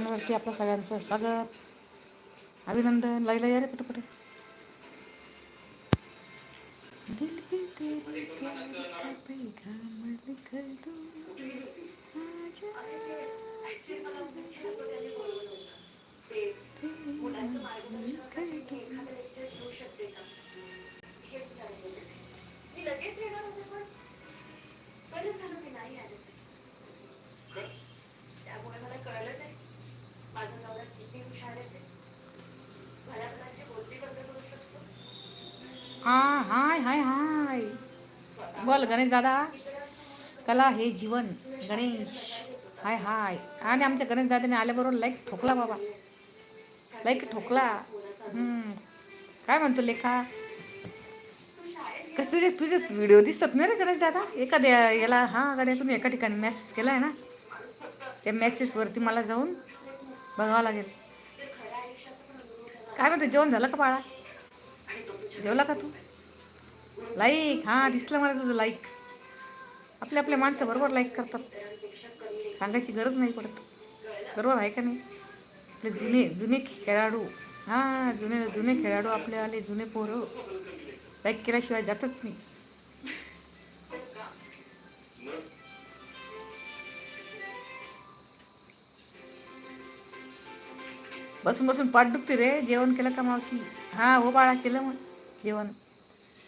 वरती आपलं सगळ्यांचं स्वागत. अभिनंदन. लाईला या रे कुठे कुठे दिल पे तेरे प्यार का पैगाम लिख दूं आजा मी लगेच येणार होते पण बरंच झालं मी नाही आले त्यामुळे मला कळलं नाही माझा नवरा किती हुशार आहे ते भल्याभल्याची बोलती बंद करू शकतो हा हाय हाय हाय. बोल गणेश दादा. कला हे जीवन गणेश. हाय हाय. आणि आमच्या गणेश दादाने आल्याबरोबर लाईक ठोकला बाबा. लाईक ठोकला. काय म्हणतो लेखा? कस तुझे तुझे व्हिडिओ दिसतात ना रे गणेश दादा? एखाद्या याला हा गड्या तुम्ही एका ठिकाणी मेसेज केला आहे ना? त्या मेसेजवरती मला जाऊन बघावं लागेल. काय म्हणतो जेवण झालं का बाळा? जेवला का तू? लाईक हां दिसलं मला तुझं लाईक आपले आपले माणसं बरोबर लाईक करतात. सांगायची गरज नाही पडत. बरोबर आहे का नाही? आपले जुने जुने खेळाडू. हां जुने जुने खेळाडू आपले आले जुने पोरं. लाईक केल्याशिवाय जातच नाही. बसून बसून पाठ दुखते रे. जेवण केलं का मावशी? हां हो बाळा केलं मग. जेवण.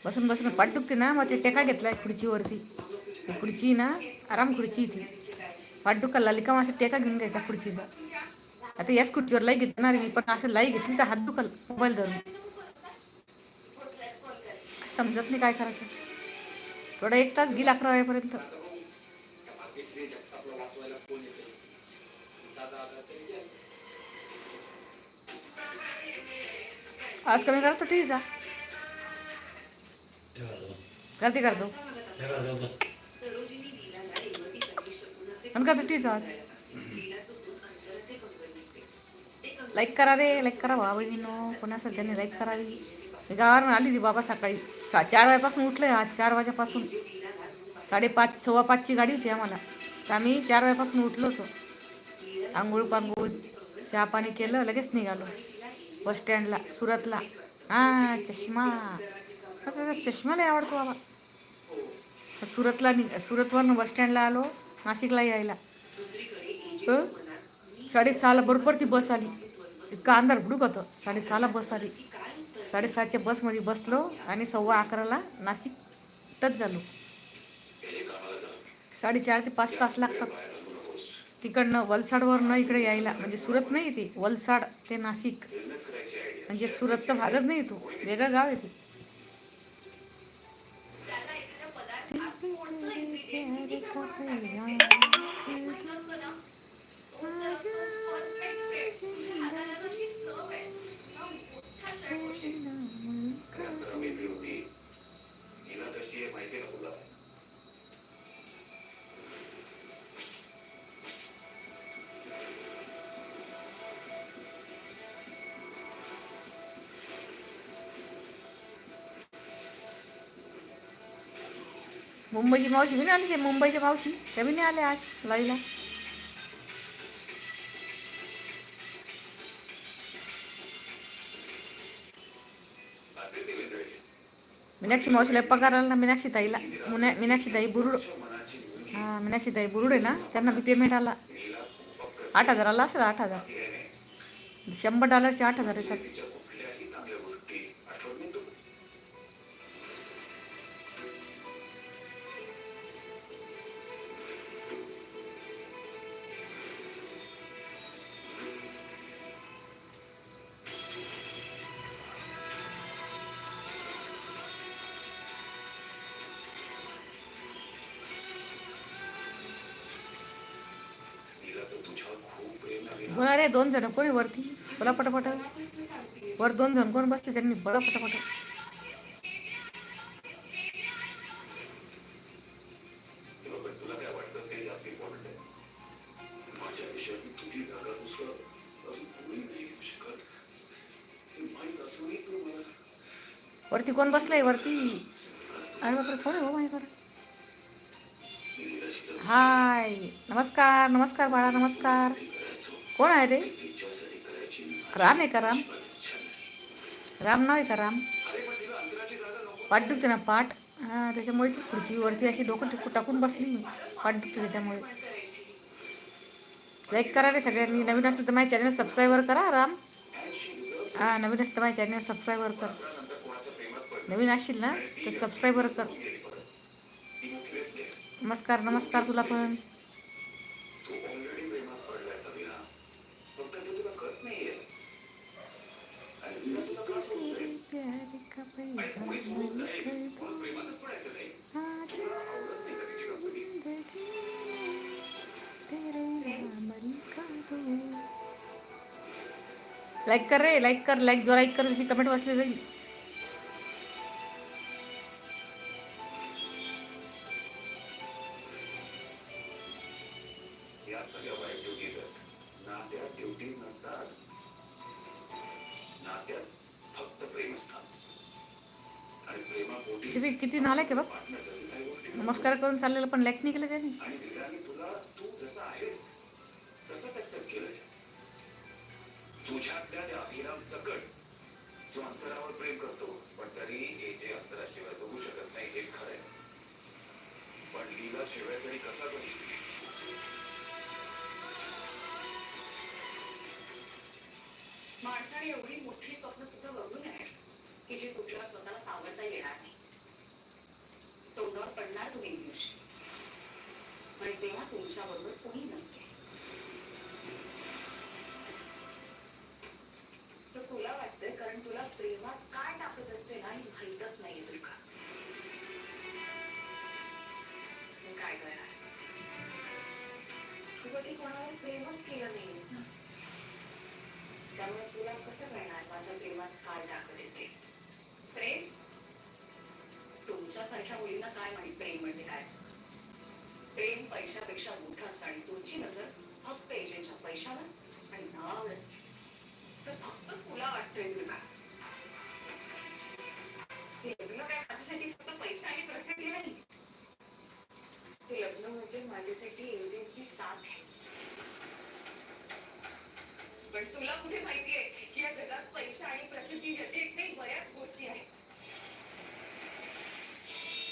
बसून बसून पाठ दुखते ना मग ते टेका घेतलाय खुर्चीवरती. ती खुर्ची ना आराम खुर्ची ती पाठ दुखायला लागली का मग असं टेका घेऊन घ्यायचा खुर्चीचा. आता याच खुर्चीवर लाई घेतणार मी पण असं लाई घेतली तर हात दुखल मोबाईल धरून. समजत नाही काय करायचं. थोडा एक तास गेला अकरा वाजेपर्यंत. आज कमी करतो टीचा गलती करतो पण का टीचा आज। लाईक करा रे लाईक करा भावा बहिणीनो. कोणा सध्याने लाईक करावी. मी गावावरून आली ती बाबा सकाळी. सा चार वाजेपासून उठले आज चार वाजेपासून. साडेपाच सव्वा पाचची गाडी होती आम्हाला. तर आम्ही चार वाजेपासून उठलो होतो. आंघोळ पांघोळ चहा पाणी केलं लगेच निघालो. बस स्टँडला सुरतला. हा चष्मा. चष्माला त्याचा चष्मा आवडतो बाबा. सुरतला नि सुरतवरनं बस स्टँडला आलो नाशिकला यायला? साडेसहाला बरोबर ती बस आली. इतका अंधार भुडूक होतं. साडेसहाला बस आली. साडेसहाच्या बसमध्ये बसलो आणि सव्वा अकराला नाशिक टच झालो. साडेचार ते पाच तास लागतात. तिकडनं वलसाडवरनं इकडे यायला. म्हणजे सुरत नाही ते वलसाड ते नाशिक. म्हणजे सुरतचा भागच नाही तो. वेगळं गाव आहे ते. También Beauty. मुंबईची मावशी बी नाही आली ते मुंबईच्या मावशी? त्या बी नाही आल्या आज लाईला. मीनाक्षी मावशीला पगार आला ना मीनाक्षी ताईला मुना मीनाक्षी ताई बुरुड. हा मीनाक्षी ताई बुरुड आहे ना त्यांना बी पेमेंट आला. आठ हजार आला असेल आठ हजार. शंभर डॉलरचे आठ हजार येतात. बोला रे दोन जण. कोणी वरती? बोला पटापट. वर दोन जण. कोण बसले? त्यांनी बोला पटापट. वरती कोण बसलंय? वरती. अरे बापरे कोण आहे हो माझ्याकडे हाय. नमस्कार नमस्कार बाळा नमस्कार. कोण आहे रे? राम आहे का राम? राम नाव आहे का राम? पाठ दुखते ना पाठ? हां त्याच्यामुळे ती खुर्चीवरती अशी डोकं टिकू टाकून बसली मी पाठ दुखते त्याच्यामुळे. लाईक करा रे सगळ्यांनी. नवीन असेल तर माझ्या चॅनल सबस्क्राईबर करा राम. हां नवीन असेल तर माझ्या चॅनल सबस्क्राईबर कर. नवीन असशील ना तर सबस्क्राईबर कर. नमस्कार नमस्कार तुला पण. लाईक कर रे लाईक कर लाईक जो लाईक कर त्याची कमेंट वाचली जाईल. या सगळ्या वाईट ड्युटीज नात्यात ड्युटीज नसतात. नात्यात फक्त प्रेम असतात. आणि प्रेमापोटी किती किती नालायक आहे बघ. नमस्कार करून चाललेलं पण लाईक नाही केलं त्याने. आणि दिलाने तुला तू जसा आहेस तसंच ऍक्सेप्ट केलंय. तुझ्यातल्या त्या अभिराम सकट जो अंतरावर प्रेम करतो पण तरी हे जे अंतराशिवाय जगू शकत नाही हे खरंय पण लीला शिवाय तरी कसा जगू माणसाने एवढी मोठी स्वप्न सुद्धा बघू नये की जी कुठल्या स्वतःला सावरता येणार नाही. तोंडावर पडणार तुम्ही एक दिवशी आणि तेव्हा तुमच्या बरोबर कोणी नसते. असं तुला वाटतंय कारण तुला प्रेमात काय टाकत असते ना हे माहीतच नाहीये तुला. काय करणार? तू कधी कोणावर प्रेमच केलं नाहीस ना? त्यामुळे तुला कसं कळणार माझ्या प्रेमात काय टाकत येते प्रेम? तुमच्यासारख्या मुलींना काय माहीत प्रेम म्हणजे काय असतं? प्रेम पैशापेक्षा मोठं असतं आणि तुमची नजर फक्त एजंटच्या पैशावर आणि नावावरच असते असं फक्त तुला वाटतंय दुर्गा लग्न काय माझ्यासाठी फक्त पैसा आणि प्रसिद्धी नाही? ते लग्न म्हणजे माझ्यासाठी एजंटची साथ आहे. पण तुला कुठे माहिती आहे की या जगात पैसा आणि प्रसिद्धी व्यतिरिक्त बऱ्याच गोष्टी आहेत?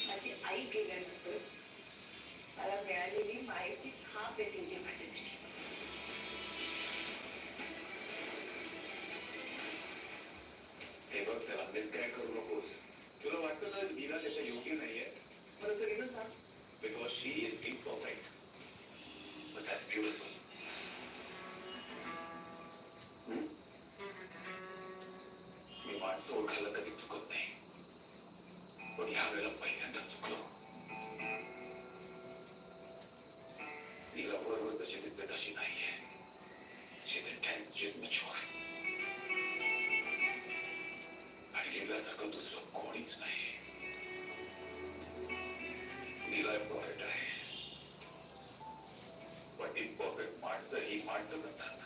माझी आई गेल्यानंतर मला मिळालेली मायेची थाप आहे तिची माझ्यासाठी. हे बघ त्याला काय करू नकोस. तुला वाटतं तर मीरा त्याच्या योग्य नाहीये? मला जरी ना सांग. Because she is imperfect but that's beautiful माणसं ओळखायला कधी चुकत नाही. पण ह्या वेळेला पहिल्यांदा चुकलो. तिला बरोबर जशी दिसते तशी नाहीये. She is intense she is mature आणि लीलासारखं दुसरं कोणीच नाही. लीला इम्परफेक्ट आहे. पण इम्परफेक्ट माणसं ही माणसंच असतात.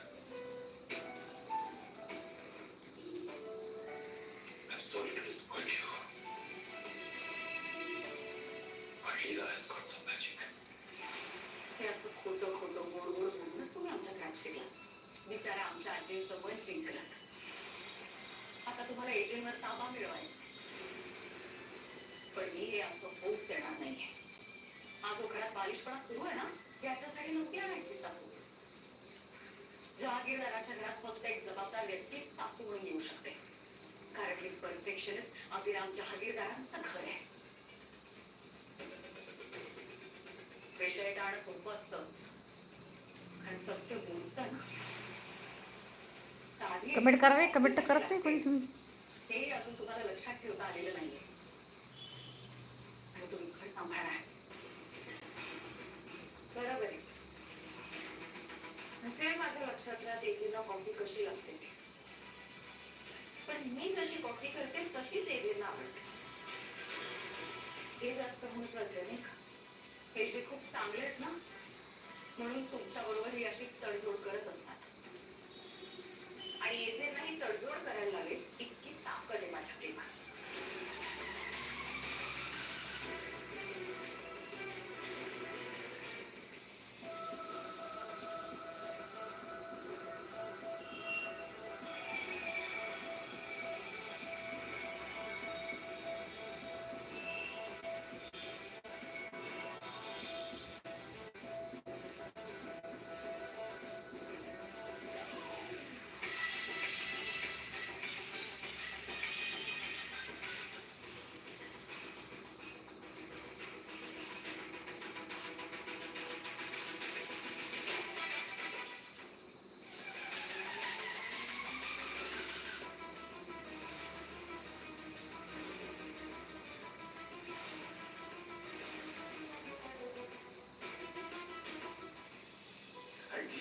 हे असं खोटं खोटं गोड गोड म्हणूनच तुम्ही आमच्या घरात शिकला बिचारा आमच्या आजींचं मन जिंकलं आता तुम्हाला एजंटवर ताबा मिळवायचा पण मी हे असं होऊच देणार नाहीये. हा जो घरात बालिशपणा सुरू आहे ना याच्यासाठी नव्हती आणायची सासू. जहागीरदाराच्या घरात फक्त एक जबाबदार व्यक्तीच सासू म्हणून येऊ शकते. कारण हे परफेक्शनिस्ट अभिराम जहागीरदारांचं घर आहे. विषय टाळणं सोपं असतं. आणि सत्य बोलताना. साधी कमेंट करा रे कमेंट तर करत नाही कोणी तुम्ही. हे अजून तुम्हाला लक्षात ठेवता आलेलं नाहीये. आणि तुम्ही घर सांभाळणार बरोबर आहे. नसेल माझ्या लक्षात राहत एजेंना कॉफी कशी लागते ते. पण मी जशी कॉफी करते तशीच एजेंना आवडते. हे जास्त महत्वाचं आहे नाही का? हे जे खूप चांगले आहेत ना म्हणून तुमच्या बरोबर ही अशी तडजोड करत असतात. आणि हे जे नाही तडजोड करायला लागेल इतकी ताकद आहे माझ्या प्रेमात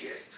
Yes.